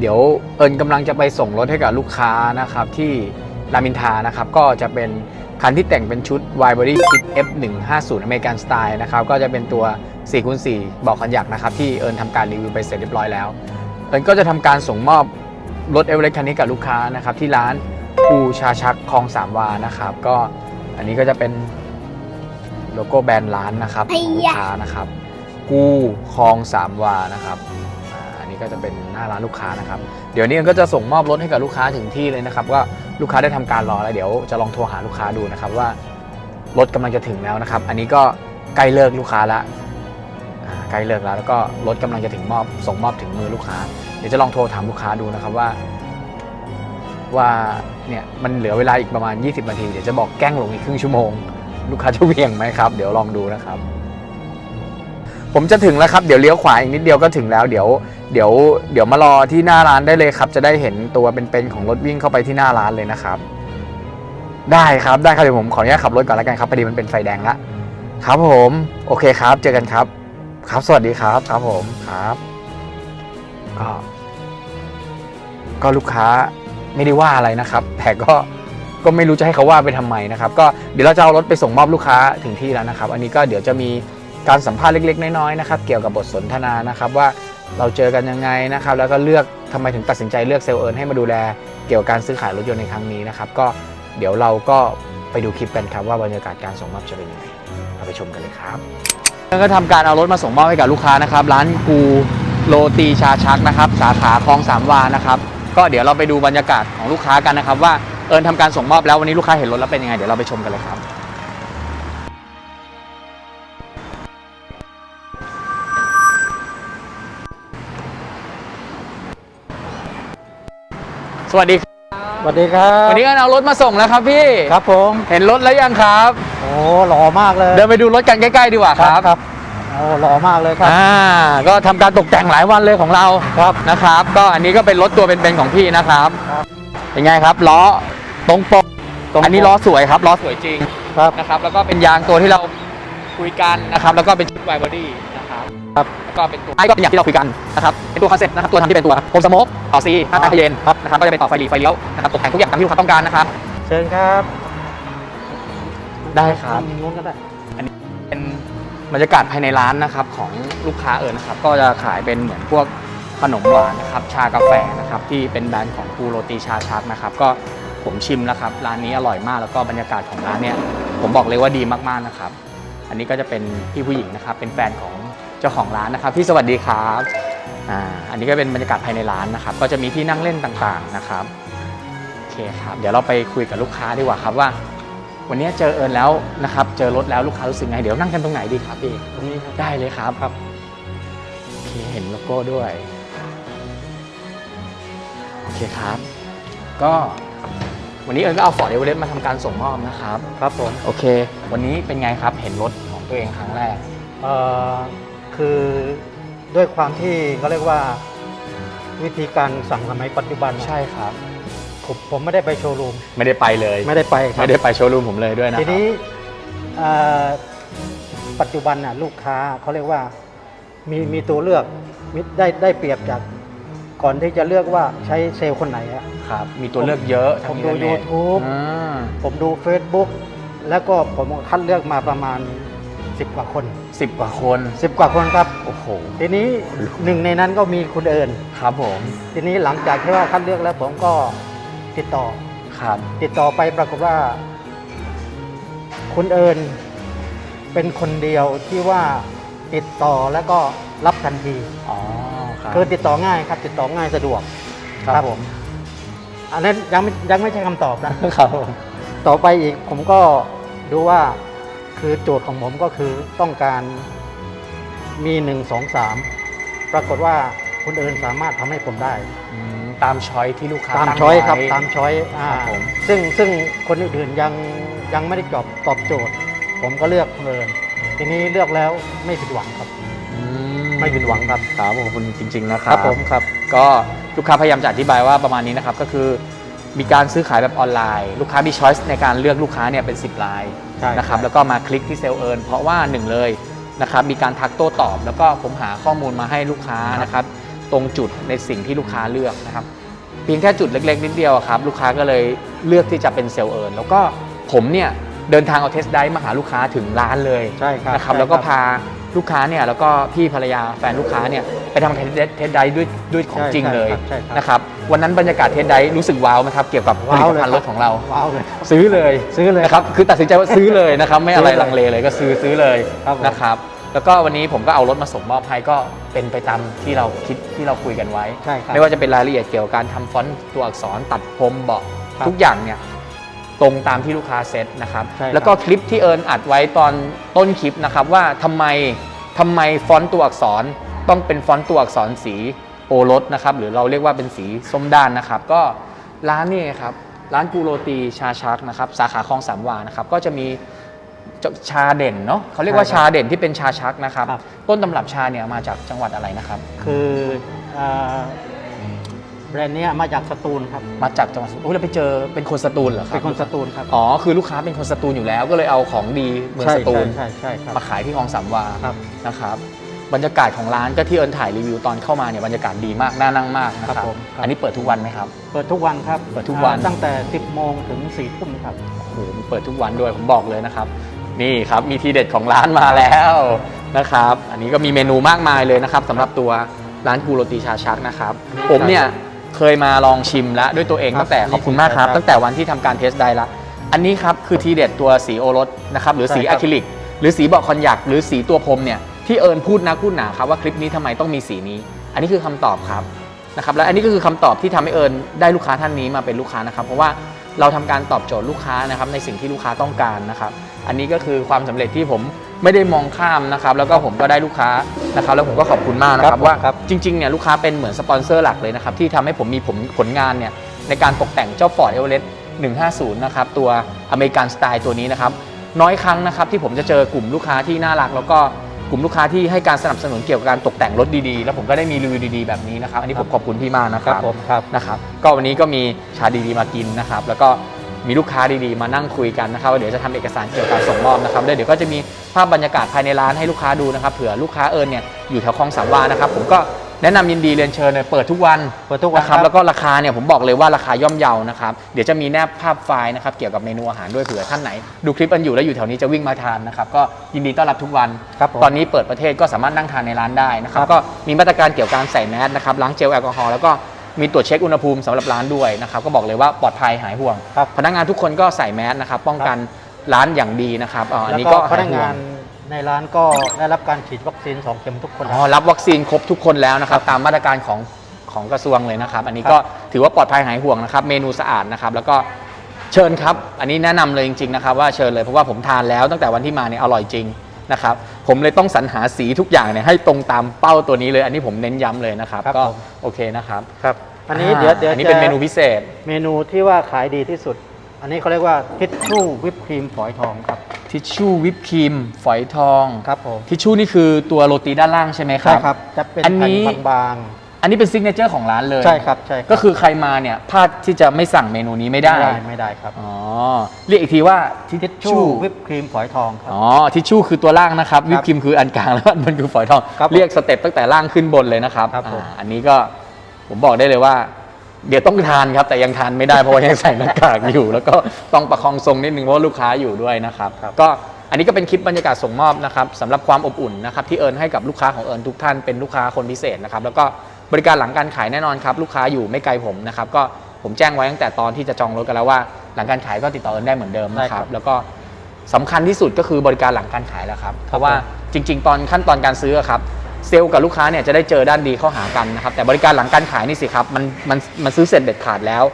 เดี๋ยวเอิญกำลังจะไปส่งรถให้กับลูกค้านะครับที่รามอินทรานะครับก็จะเป็นคันที่แต่งเป็นชุด y body kit F150 อเมริกันสไตล์นะครับก็จะเป็นตัว4คูณ4บอกคันยักนะครับที่เอิญทำการรีวิวไปเสร็จเรียบร้อยแล้ว เอิญก็จะทำการส่งมอบรถเอเวอเรสต์คันนี้กับลูกค้านะครับที่ร้านปูชาชักคลองสามวานะครับก็อันนี้ก็จะเป็นโลโก้แบรนด์ร้านนะครับของลูกค้านะครับกูคลองสามวานะครับอ่าอันนี้ ก็จะเป็นหน้าร้านลูกค้านะครับ เดี๋ยวนี้ก็จะส่งมอบรถให้กับลูกค้าถึงที่เลยนะครับว่าลูกค้าได้ทำการรอแล้วเดี๋ยวจะลองโทรหาลูกค้าดูนะครับว่ารถกำลังจะถึงแล้วนะครับ อันนี้ก็ใกล้เลิกลูกค้าละใกล้เลิกแล้วแล้วก็รถกำลังจะถึงมอบส่งมอบถึงมือลูกค้า เดี๋ยวจะลองโทรถามลูกค้าดูนะครับว่า ว่าเนี่ยมันเหลือเวลาอีกประมาณ 20นาทีเดี๋ยวจะบอกแกล้งลงอีกครึ่งชั่วโมง ลูกค้าจะเวียงไหมครับ เดี๋ยวลองดูนะครับผมจะถึงแล้วครับ เดี๋ยวเลี้ยวขวาอีกนิดเดียวก็ถึงแล้ว เดี๋ยว เดี๋ยวเดี๋ยวมารอที่หน้าร้านได้เลยครับ จะได้เห็นตัวเป็นๆของรถวิ่งเข้าไปที่หน้าร้านเลยนะครับ ได้ครับได้ครับเดี๋ยวผมขออนุญาตขับรถก่อนแล้วกันครับพอดีมันเป็นไฟแดงละครับผมโอเคครับ เจอกันครับ ครับสวัสดีครับครับผมครับก็ก็ลูกค้าไม่ได้ว่าอะไรนะครับ แต่ก็ก็ไม่รู้จะให้เขาว่าไปทำไมนะครับ ก็เดี๋ยวเราจะเอารถไปส่งมอบลูกค้าถึงที่แล้วนะครับ อันนี้ก็เดี๋ยวจะมีการสัมภาษณ์เล็ก ๆ น้อยๆนะครับ เกี่ยวกับบทสนทนานะครับว่า เราเจอกันยังไงนะครับแล้วก็เลือกทำไมถึงตัดสินใจเลือกเซลล์เอิร์นให้มาดูแลเกี่ยวกับการซื้อขายรถยนต์ในครั้งนี้นะครับก็เดี๋ยวเราก็ไปดูคลิปกันครับว่าบรรยากาศการส่งมอบจะเป็นยังไงเราไปชมกันเลยครับก็ทำการเอารถมาส่งมอบให้กับลูกค้านะครับร้านกูโรตีชาชักนะครับสาขาคลองสามวานะครับก็เดี๋ยวเราไปดูบรรยากาศของลูกค้ากันนะครับว่าเอิญทำการส่งมอบแล้ววันนี้ลูกค้าเห็นรถแล้วเป็นยังไงเดี๋ยวเราไปชมกันเลยครับ สวัสดีครับสวัสดีครับวันนี้เอิญเอารถมาส่งแล้วครับพี่ครับผมเห็นรถแล้วยังครับ โอ้หล่อมากเลยเดินไปดูรถกันใกล้ๆดีกว่าครับครับโอ้หล่อมากเลยครับอ่าก็ทำการตกแต่งหลายวันเลยของเราครับนะครับ ก็อันนี้ก็เป็นรถตัวเป็นๆของพี่นะครับครับเป็นไงครับล้อตรงปกตรงปกอันนี้ล้อสวยครับล้อสวยจริงครับนะครับ แล้วก็เป็นยางตัวที่เราคุยกันนะครับ แล้วก็เป็นชุดไวบอดี้นะครับครับแล้ว ก็เป็นตัวไอ้ก็เป็นอย่างที่เราคุยกันนะครับเป็นตัวคอนเซ็ปต์นะครับตัวทำที่เป็นตัวโฮมสโมกต่อซีหน้าตาเย็นครับนะครับก็จะเป็นต่อไฟหลีไฟเลี้ยวนะครับตกแต่งทุกอย่างตามที่ลูกค้าต้องการนะครับเชิญครับ ได้ครับทางนู้นก็ได้เป็นบรรยากาศภายในร้านนะครับของลูกค้าเอิญนะครับก็จะขายเป็นเหมือนพวกขนมหวานนะครับชากาแฟนะครับที่เป็นแบรนด์ของปูโรตีชาชักนะครับก็ผมชิมแล้วครับร้านนี้อร่อยมากแล้วก็บรรยากาศของร้านเนี่ยผมบอกเลยว่าดีมากๆนะครับ อันนี้ก็จะเป็นพี่ผู้หญิงนะครับเป็นแฟนของเจ้าของร้านนะครับพี่สวัสดีครับอ่าอันนี้ก็เป็นบรรยากาศภายในร้านนะครับ ก็จะมีที่นั่งเล่นต่างๆนะครับโอเคครับเดี๋ยวเราไปคุยกับลูกค้าดีกว่าครับว่า วันนี้เจอเอิญแล้วนะครับเจอรถแล้วลูกค้ารู้สึกไงเดี๋ยวนั่งกันตรงไหนดีครับพี่ตรงนี้ครับได้เลยครับครับโอเคเห็นโลโก้ด้วยโอเคครับ ก็วันนี้เอิญก็เอาฟอร์ดเอเวอเรสต์มาทำการส่งมอบนะครับ ครับผม โอเค วันนี้เป็นไงครับ เห็นรถของตัวเองครั้งแรก เอ่อ คือด้วยความที่เขาเรียกว่าวิธีการสั่งสมัยปัจจุบันใช่ครับผมผมไม่ได้ไปโชว์รูม ไม่ได้ไปเลยไม่ได้ไปครับ ไม่ได้ไปโชว์รูมผมเลยด้วยนะคทีรับ นี้เอ่อปัจจุบันน่ะลูกค้าเขาเรียกว่ามีมีตัวเลือกมีได้ได้เปรียบจากก่อนที่จะเลือกว่าใช้เซลล์คนไหนอะ ครับ มีตัวเลือกเยอะผมทางดู อินเทอร์เน็ต YouTube อ่าผมดู Facebook แล้วก็ผมคัดเลือกมาประมาณ 10 กว่าคนสิบกว่าคน 10 กว่าคนครับ โอ้โห ทีนี้หนึ่งในนั้นก็มีคุณเอิญครับผม ทีนี้หลังจากที่ว่าคัดเลือกแล้วผมก็ติดต่อครับติดต่อไปปรากฏว่า คุณเอิญเป็นคนเดียวที่ว่าติดต่อแล้วก็รับทันทีอ๋อครับคือติดต่อง่ายครับ ติดต่อง่ายสะดวกครับผม อันนั้นยังไม่ยังไม่ใช่คำตอบนะครับผมต่อไปอีกผมก็ดูว่า คือโจทย์ของผมก็คือต้องการมีหนึ่งสองสามปรากฏว่าคุณเอิญสามารถทำให้ผมได้ อืมตามช้อยที่ลูกค้าตามตั้งช้อยครับไว้ ตามช้อยอ่าครับผม ซึ่งซึ่งคนอื่นๆยังยังไม่ได้ตอบตอบโจทย์ ผมก็เลือกคุณเอิญทีนี้เลือกแล้วไม่ผิดหวังครับ อืไม่ผิดหวังครับ ครับขอบคุณจริง ๆ นะคครัรับ ผมครับ ก็ลูกค้าพยายามจะอธิบายว่าประมาณนี้นะครับ ก็คือมีการซื้อขายแบบออนไลน์ ลูกค้ามีช้อยส์ในการเลือกลูกค้าเนี่ยเป็น 10รายใช่นะครับใช่แล้วก็มาคลิกที่เซลล์เอิร์นเพราะว่าหนึ่งเลยนะครับ มีการทักโต้ตอบ แล้วก็ผมหาข้อมูลมาให้ลูกค้านะครับ ตรงจุดในสิ่งที่ลูกค้าเลือกนะครับ เพียงแค่จุดเล็ก ๆ นิดเดียวอะครับ ลูกค้าก็เลยเลือกที่จะเป็นเซลล์เอิร์นแล้วก็ผมเนี่ยเดินทางเอาเทสไดมาหาลูกค้าถึงร้านเลยใช่ครับนะครับใช่แล้วก็พา ลูกค้าเนี่ยแล้วก็พี่ภรรยาแฟนลูกค้าเนี่ยไปทำเทสเทสไดด้วยด้วยของใช่จริงเลยใช่ครับ นะครับวันนั้นบรรยากาศเทสไดรู้สึกว้าวไหมครับเกี่ยวกับผลิว้าวตเลยภัณฑ์รถของเรา ว้าวเลย ซื้อเลยซื้อเลยนะครับคือตัดสินใจว่าซื้อเลยนะครับ ไม่อะไรซื้อเลยลังเลเลยก็ซื้อซื้อเลยครับผม นะครับ แล้วก็วันนี้ผมก็เอารถมาส่งมอบให้ก็เป็นไปตามที่เราคิดที่เราคุยกันไว้ ใช่ครับ ไม่ว่าจะเป็นรายละเอียดเกี่ยวกับการทำฟอนต์ตัวอักษรตัดพรมเบาะครับ ทุกอย่างเนี่ย ตรงตามที่ลูกค้าเซตนะครับใช่ครับ แล้วก็คลิปที่เอิญอัดไว้ตอนต้นคลิปนะครับว่าทำไมทำไมฟอนต์ตัวอักษรต้องเป็นฟอนต์ตัวอักษรสีโอรสนะครับหรือเราเรียกว่าเป็นสีส้มด้านนะครับ ก็ร้านนี่ครับร้านกูโรตีชาชักนะครับสาขาคลองสามวานะครับก็จะมี ชาเด่นเนาะเขาเรียกว่าใช่ครับชาเด่นที่เป็นชาชักนะครับ ครับ ต้นตำรับชาเนี่ยมาจากจังหวัดอะไรนะครับ คืออ่า แบรนด์เนี้ยมาจากสตูลครับ มาจากจังหวัดโอ้ยเราไปเจอเป็นคนสตูลเหรอครัเป็บนคนสตูลครับอ๋อคือลูกค้าเป็นคนสตูลอยู่แล้ว ก็เลยเอาของดีเมืองใช่สตูลใช่ใช่ใช่ครับ มาขายที่คลองสามวาครับ นะครับบรรยากาศของร้านก็ที่เอิญถ่ายรีวิวตอนเข้ามาเนี่ยบรรยากาศดีมากน่านั่งมากนะคครัรับบผมครับ อันนี้เปิดทุกวันไหมครับ เปิดทุกวันครับเปิดทุกวัน อ่าตั้งแต่ 10 โมงถึง4ทุ่มครับ โอ้โหมีเปิดทุกวันด้วยผมบอกเลยนะครับ นี่ครับมีทีเด็ดของร้านมาแล้วนะครับ อันนี้ก็มีเมนูมากมายเลยนะครับสำหรับตัวร้านกูโรตีชาชักนะครับ ผมเนี่ย เคยมาลองชิมแล้วด้วยตัวเองครับตั้งแต่ขอบคุณมากครับครับตั้งแต่วันที่ทำการเทสได้ละอันนี้ครับคือทีเด็ดตัวสีโอรสนะครับหรือสีใช่คอะรับคริลิก หรือสีเบาะคอนยักหรือสีตัวพรมเนี่ยที่เอิญพูดนะพูดหนาครับว่าคลิปนี้ทำไมต้องมีสีนี้ อันนี้คือคำตอบครับนะครับและอันนี้ก็คือคำตอบที่ทำให้เอิญได้ลูกค้าท่านนี้มาเป็นลูกค้านะครับ เพราะว่าเราทำการตอบโจทย์ลูกค้านะครับในสิ่งที่ลูกค้าต้องการนะครับ อันนี้ก็คือความสำเร็จที่ผมไม่ได้มองข้ามนะครับแล้วก็ผมก็ได้ลูกค้านะครับแล้วผมก็ขอบคุณมากนะคครัรับบว่าครับจริงๆเนี่ยลูกค้าเป็นเหมือนสปอนเซอร์หลักเลยนะครับที่ทำให้ผมมีผมผลงานเนี่ยในการตกแต่งเจ้า Ford Everest 150 นะครับ ตัวอเมริกันสไตล์ตัวนี้นะครับ น้อยครั้งนะครับที่ผมจะเจอกลุ่มลูกค้าที่น่ารัก แล้วก็กลุ่มลูกค้าที่ให้การสนับสนุนเกี่ยวกับการตกแต่งรถดีๆ แล้วผมก็ได้มีรีวิวดีๆแบบนี้นะครับ อันนี้ผมขอบคุณพี่มากนะคครัรับบผมครับนะครับ ก็วันนี้ก็มีชาดีๆมากินนะครับ แล้วก็ มีลูกค้าดีๆ มานั่งคุยกันนะครับว่าเดี๋ยวจะทำเอกสารเกี่ยวกับการส่งมอบนะครับแล้วเดี๋ยวก็จะมีภาพบรรยากาศภายในร้านให้ลูกค้าดูนะครับเผื่อลูกค้าเอิญเนี่ยอยู่แถวคลองสามวานะครับผมก็แนะนำยินดีเรียนเชิญเลยเปิดทุกวันเปิดทุกวันนะคครัรับบแล้วก็ราคาเนี่ยผมบอกเลยว่าราคาย่อมเยานะครับเดี๋ยวจะมีแนบภาพไฟล์นะครับเกี่ยวกับเมนูอาหารด้วยเผื่อท่านไหน ดูคลิปอันอยู่แล้วอยู่แถวนี้จะวิ่งมาทานนะครับก็ยินดีต้อนรับทุกวันครับผมตอนนี้เปิดประเทศก็สามารถนั่งทานในร้านได้นะครับครับก็มีมาตรการเกี่ยวกับการใส่แมสนะครับล้างเจลแอลกอฮอล์แล้วก็ มีตรวจเช็คอุณหภูมิสำหรับร้านด้วยนะครับก็บอกเลยว่าปลอดภัยหายห่วง ครับพนักงานทุกคนก็ใส่แมสนะครับป้องกันร้านอย่างดีนะครับอ๋ออันแล้วนี้ก็ก็พหายนักห่วงานในร้านก็ได้รับการฉีดวัคซีน2เข็มทุกคนอ๋อรับวัคซีนครบทุกคนแล้วนะครับตามมาตรการของของกระทรวงเลยนะครับ อันนี้ก็ถือว่าปลอดภัยหายห่วงนะครับเมนูสะอาดนะครับแล้วก็เชิญครับ อันนี้แนะนำเลยจริงๆนะครับว่าเชิญเลยเพราะว่าผมทานแล้วตั้งแต่วันที่มาเนี่ยอร่อยจริง นะครับผมเลยต้องสรรหาสีทุกอย่างเนี่ยให้ตรงตามเป้าตัวนี้เลย อันนี้ผมเน้นย้ำเลยนะครับครับก็ผม โอเคนะครับครับอันนี้เดี๋ยวเดี๋ยวอันนี้เป็นจะเมนูพิเศษเมนูที่ว่าขายดีที่สุด อันนี้เขาเรียกว่าทิชชู่วิปครีมฝอยทองครับทิชชู่วิปครีมฝอยทองครับผมทิชชู่นี่คือตัวโรตีด้านล่างใช่ไหมครัใช่บครับจะเป็นอันนี้ แผ่นบาง อันนี้เป็นซิกเนเจอร์ของร้านเลยๆใช่ครับใช่รับก็คือใครมาเนี่ยพลาดที่จะไม่สั่งเมนูนี้ไม่ได้ ไม่ได้ไม่ได้ครับอ๋อ เรียกอีกทีว่าทิทิชชชู่ชู่วิปครีมฝอยทองครับ อ๋อ ทิชชู่คือตัวล่างนะครับ วิปครีมคืออันกลางแล้วมันคือฝอยทอง ครับผมเรียกสเต็ปตั้งแต่ล่างขึ้นบนเลยนะครับครับผม อ่าอันนี้ก็ผมบอกได้เลยว่า เดี๋ยวต้องทานครับ แต่ยังทานไม่ได้เพราะว่ายังใส่หน้ากากอยู่ แล้วก็ต้องประคองทรงนิดนึงเพราะว่าลูกค้าอยู่ด้วยนะครับก็อันนี้ก็เป็นคลิปบรรยากาศส่งมอบนะครับสำหรับความอบอุ่นนะครับที่เอิญให้กับลูกค้าของเอิญทุกท่านเป็นลูกค้าคนพิเศษนะครับแล้วก็ บริการหลังการขายแน่นอนครับ ลูกค้าอยู่ไม่ไกลผมนะครับก็ผมแจ้งไว้ตั้งแต่ตอนที่จะจองรถกันแล้วว่า หลังการขายก็ติดต่อเอิญได้เหมือนเดิมนะคได้ครัรับบแล้วก็สำคัญที่สุดก็คือบริการหลังการขายแล้วครับเพราะว่าจริง ๆ ตอนขั้นตอนการซื้ออะครับเซลล์กับลูกค้าเนี่ยจะได้เจอด้านดีเข้าหากันนะครับแต่บริการหลังการขายนี่สิครับมันมันมันซื้อเสร็จเด็ดขาดแล้ว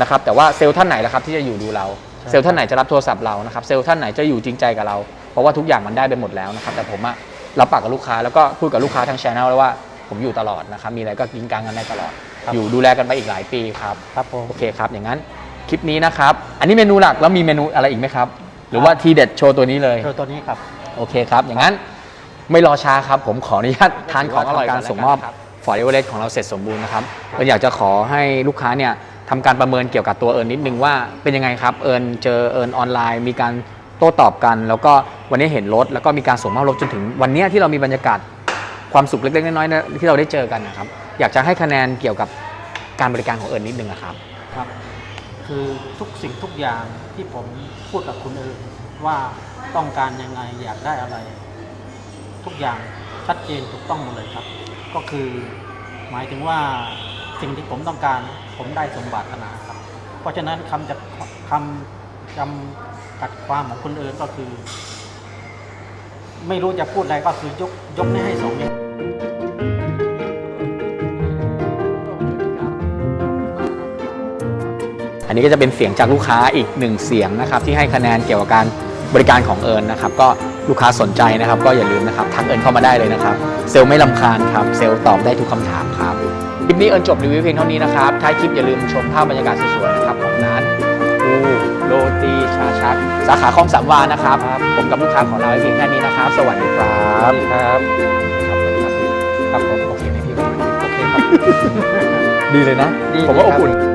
นะครับแต่ว่าเซลล์ท่านไหนล่ะครับที่จะอยู่ดูเราเซลล์ท่านไหนจะรับโทรศัพท์เรานะครับเซลล์ท่านไหนจะอยู่จริงใจกับเรา เพราะว่าทุกอย่างมันได้ไปหมดแล้วนะครับแต่ผมอะรับปากกับลูกค้าแล้วก็พูดกับลูกค้าทางช anel แล้วว่า ผมอยู่ตลอดนะครับ มีอะไรก็กินกลางกันได้ตลอด ครับ อยู่ดูแลกันไปอีกหลายปีครับ ครับผม โอเคครับ อย่างนั้นคลิปนี้นะครับ อันนี้เมนูหลักแล้วมีเมนูอะไรอีกไหมครับ หรือว่าทีเด็ดโชว์ตัวนี้เลย โชว์ตัวนี้ครับ โอเคครับ อย่างนั้นไม่รอช้าครับ ผมขออนุญาตทานของอร่อยการส่งมอบฟอร์ดเอเวอเรสของเราเสร็จสมบูรณ์นะครับเอิญอยากจะขอให้ลูกค้าเนี่ยทำการประเมินเกี่ยวกับตัวเอิญนิดนึงว่าเป็นยังไงครับ เอิญเจอเอิญออนไลน์ มีการโต้ตอบกัน แล้วก็วันนี้เห็นรถแล้วก็มีการส่งมอบรถจนถึงวันเนี้ยที่เรามีบรรยากาศ ความสุขเล็กๆน้อยๆที่เราได้เจอกันนะครับ อยากจะให้คะแนนเกี่ยวกับการบริการของเอิญนิดนึงอะครับ ครับ คือทุกสิ่งทุกอย่างที่ผมพูดกับคุณเอิญว่าต้องการยังไงอยากได้อะไร ทุกอย่างชัดเจนถูกต้องหมดเลยครับ ก็คือหมายถึงว่าสิ่งที่ผมต้องการผมได้สมบัตินาครับ เพราะฉะนั้นคำจะคำจำกัดความของคุณเอิญก็คือ ไม่รู้จะพูดอะไรก็คือยกยกนี้ให้สองนิ้ว อันนี้ก็จะเป็นเสียงจากลูกค้าอีกหนึ่งเสียงนะครับที่ให้คะแนนเกี่ยวกับการบริการของเอิญนะครับก็ลูกค้าสนใจนะครับ ก็อย่าลืมนะครับทักเอิญเข้ามาได้เลยนะครับ เซลล์ไม่ลำคาญครับเซลล์ตอบได้ทุกคำถามครับคลิปนี้เอิญจบรีวิวเพียงเท่านี้นะครับท้ายคลิปอย่าลืมชมภาพบรรยากาศสวยๆนะครับของร้านอูโรตีชาชัก สาขาคลองสามวานะครับ ผมกับลูกค้าของเราไว้เพียงแค่นี้นะครับ สวัสดีครับครับครับสวัสดีครับพี่ครับผมโอเคไหมพี่วันนี้โอเคครับ ดีเลยนะดีผมว่าคอรับบอุ่น